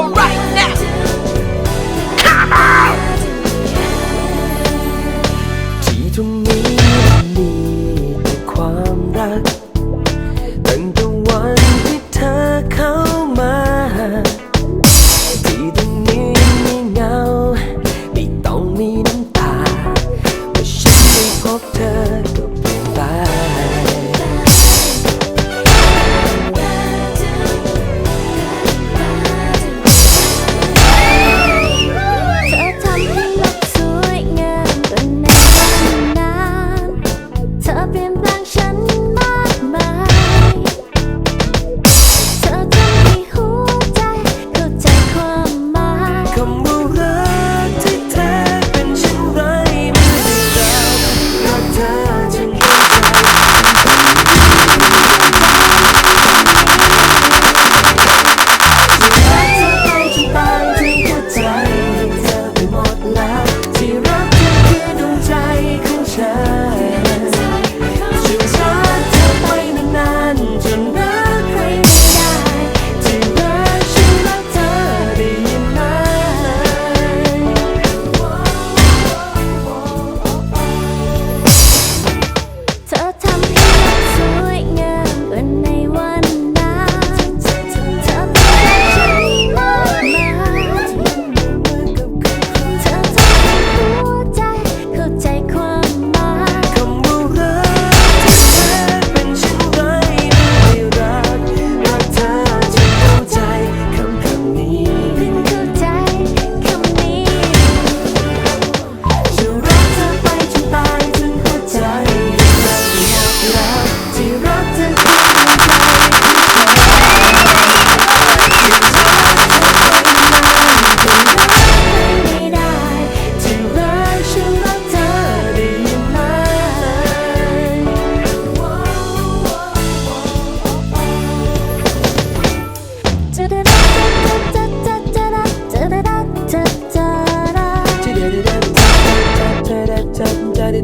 on right now. Come on! ที่ตรงนี้มีแต่ความรัก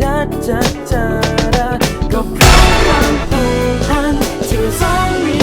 ดัดจัดจัดก็เพราะความผูกพันที่เราสองมี